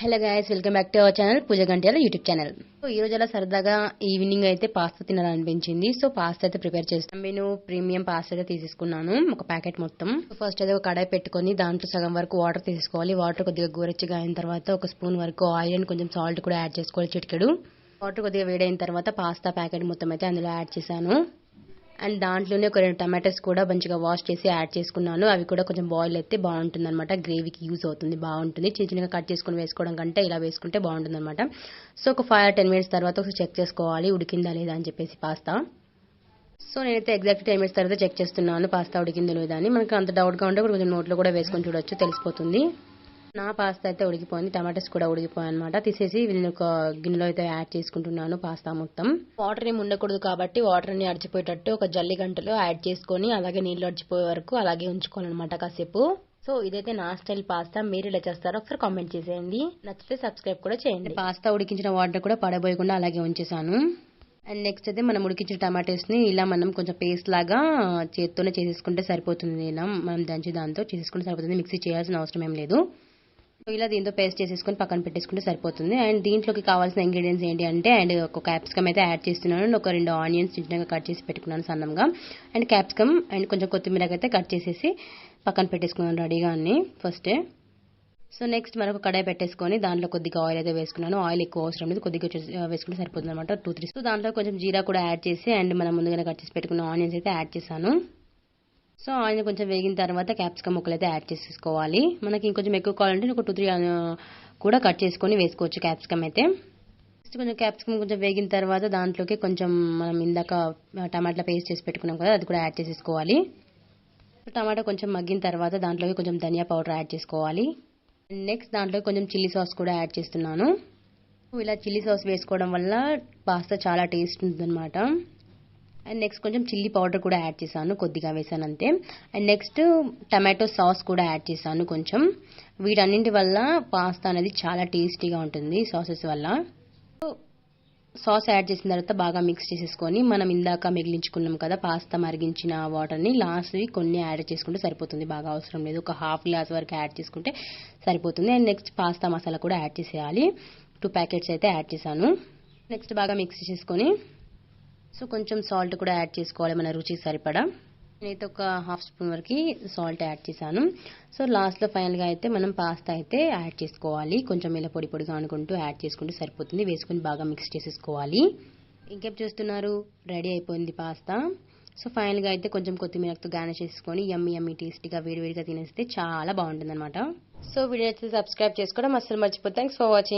Hello guys welcome back to our channel Puja Gantala YouTube channel so ఈ రోజు అలా సరదాగా ఈవినింగ్ అయితే పాస్తా తినాలనిపించింది. సో పాస్తా అయితే ప్రిపేర్ చేస్తాను నేను ప్రీమియం పాస్తా అయితే తీసుకున్నాను ఒక ప్యాకెట్ మొత్తం. ఫస్ట్ అయితే ఒక కడాయి పెట్టుకొని దాంట్లో సగం వరకు వాటర్ తీసుకోవాలి వాటర్ కొద్దిగా గోరెచ్చగా అయిన తర్వాత ఒక స్పూన్ వరకు ఆయిల్ అండ్ కొంచెం సాల్ట్ కూడా యాడ్ చేసుకోవాలి చిటికెడు. వాటర్ కొద్దిగా వేడైన తర్వాత పాస్తా ప్యాకెట్ మొత్తం అయితే అందులో యాడ్ చేశాను. అండ్ దాంట్లోనే ఒక రెండు టమాటోస్ కూడా మంచిగా వాష్ చేసి యాడ్ చేసుకున్నాను. అవి కూడా కొంచెం బాయిల్ అయితే బాగుంటుంది అనమాట గ్రేవీకి యూజ్ అవుతుంది బాగుంటుంది. చిన్న చిన్నగా కట్ చేసుకుని వేసుకోవడం కంటే ఇలా వేసుకుంటే బాగుంటుంది అనమాట సో ఒక ఫైవ్ టెన్ మినిట్స్ తర్వాత ఒకసారి చెక్ చేసుకోవాలి ఉడికిందా లేదా అని చెప్పేసి పాస్తా సో నేనైతే ఎగ్జాక్ట్ టెన్ మినిట్స్ తర్వాత చెక్ చేస్తున్నాను పాస్తా ఉడికిందో లేదా అని. మనకు అంత డౌట్గా ఉంటే కొంచెం నోట్లో కూడా వేసుకొని చూడొచ్చు తెలిసిపోతుంది. నా పాస్తా అయితే ఉడికిపోయింది టమాటోస్ కూడా ఉడికిపోయాయి అనమాట తీసేసి నేను ఒక గిన్నెలో అయితే యాడ్ చేసుకుంటున్నాను పాస్తా మొత్తం. వాటర్ ఏమి ఉండకూడదు కాబట్టి వాటర్ని అడిచిపోయేటట్టు ఒక జల్లి గంటలో యాడ్ చేసుకొని అలాగే నీళ్ళు అడిచిపోయే వరకు అలాగే ఉంచుకోవాలన్నమాట కాసేపు. సో ఇదైతే నా స్టైల్ పాస్తా మీరు ఇలా చేస్తారో ఒకసారి కామెంట్ చేసేయండి. నచ్చితే సబ్స్క్రైబ్ కూడా చేయండి. పాస్తా ఉడికించిన వాటర్ కూడా పడబోయకుండా అలాగే ఉంచేసాను అండ్ నెక్స్ట్ అయితే మనం ఉడికించిన టమాటోస్ని ఇలా మనం కొంచెం పేస్ట్ లాగా చేత్తోనే చేసేసుకుంటే సరిపోతుంది ఇలా మనం దంచి దాంతో చేసేసుకుంటే సరిపోతుంది. మిక్సీ చేయాల్సిన అవసరం ఏం లేదు. ఇలా దీంతో పేస్ట్ చేసేసుకొని పక్కన పెట్టేసుకుంటే సరిపోతుంది. అండ్ దీంట్లోకి కావాల్సిన ఇంగ్రీడియంట్స్ ఏంటి అంటే అండ్ ఒక క్యాప్సికమ్ అయితే యాడ్ చేస్తున్నాను. అండ్ ఒక రెండు ఆనియన్స్ చిన్నగా కట్ చేసి పెట్టుకున్నాను సన్నంగా. అండ్ క్యాప్సికమ్ అండ్ కొంచెం కొత్తిమీర అయితే కట్ చేసేసి పక్కన పెట్టేసుకున్నాను రెడీగా అన్ని ఫస్ట్. సో నెక్స్ట్ మరొక కడాయి పెట్టేసుకొని దాంట్లో కొద్దిగా ఆయిల్ అయితే వేసుకున్నాను. ఆయిల్ ఎక్కువ అవసరం లేదు కొద్దిగా వేసుకుంటే సరిపోతుంది అనమాట టూ త్రీ. సో దాంట్లో కొంచెం జీరా కూడా యాడ్ చేసి అండ్ మనం ముందుగానే కట్ చేసి పెట్టుకున్న ఆనియన్స్ అయితే యాడ్ చేశాను. సో ఆయిల్ కొంచెం వేగిన తర్వాత క్యాప్సికమ్ ముక్కలు అయితే యాడ్ చేసేసుకోవాలి. మనకి ఇంకొంచెం ఎక్కువ కావాలంటే ఒక టూ త్రీ కూడా కట్ చేసుకొని వేసుకోవచ్చు క్యాప్సికమ్ అయితే. నెక్స్ట్ కొంచెం క్యాప్సికమ్ కొంచెం వేగిన తర్వాత దాంట్లోకి కొంచెం మనం ఇందాక టమాటా పేస్ట్ చేసి పెట్టుకున్నాం కదా అది కూడా యాడ్ చేసేసుకోవాలి. టమాటా కొంచెం మగ్గిన తర్వాత దాంట్లోకి కొంచెం ధనియా పౌడర్ యాడ్ చేసుకోవాలి. నెక్స్ట్ దాంట్లో కొంచెం చిల్లీ సాస్ కూడా యాడ్ చేస్తున్నాను. ఇలా చిల్లీ సాస్ వేసుకోవడం వల్ల పాస్తా చాలా టేస్ట్ ఉందన్నమాట అండ్ నెక్స్ట్ కొంచెం చిల్లీ పౌడర్ కూడా యాడ్ చేశాను కొద్దిగా వేసాను అంతే అండ్ నెక్స్ట్ టమాటో సాస్ కూడా యాడ్ చేశాను కొంచెం. వీటన్నింటి వల్ల పాస్తా అనేది చాలా టేస్టీగా ఉంటుంది సాసెస్ వల్ల. సాస్ యాడ్ చేసిన తర్వాత బాగా మిక్స్ చేసేసుకొని మనం ఇందాక మిగిలించుకున్నాం కదా పాస్తా మరిగించిన వాటర్ని లాస్ట్వి కొన్ని యాడ్ చేసుకుంటే సరిపోతుంది. బాగా అవసరం లేదు. ఒక హాఫ్ గ్లాస్ వరకు యాడ్ చేసుకుంటే సరిపోతుంది. అండ్ నెక్స్ట్ పాస్తా మసాలా కూడా యాడ్ చేసేయాలి. టూ ప్యాకెట్స్ అయితే యాడ్ చేశాను. నెక్స్ట్ బాగా మిక్స్ చేసుకొని సో కొంచెం సాల్ట్ కూడా యాడ్ చేసుకోవాలి మన రుచికి సరిపడా. నేనైతే ఒక హాఫ్ స్పూన్ వరకు సాల్ట్ యాడ్ చేశాను. సో లాస్ట్లో ఫైనల్గా అయితే మనం పాస్తా అయితే యాడ్ చేసుకోవాలి. కొంచెం ఇలా పొడి పొడిగా అనుకుంటూ యాడ్ చేసుకుంటూ సరిపోతుంది. వేసుకుని బాగా మిక్స్ చేసేసుకోవాలి. ఇంకేం చేస్తున్నారు? రెడీ అయిపోయింది పాస్తా. సో ఫైనల్గా అయితే కొంచెం కొత్తిమీరతో గార్నిష్ చేసుకొని ఎమ్మి యమ్మీ టేస్టీగా వేడివేడిగా తినేస్తే చాలా బాగుంటుంది అనమాట సో వీడియో అయితే సబ్స్క్రైబ్ చేసుకోవడం అస్సలు మర్చిపోతే థ్యాంక్స్ ఫర్ వాచింగ్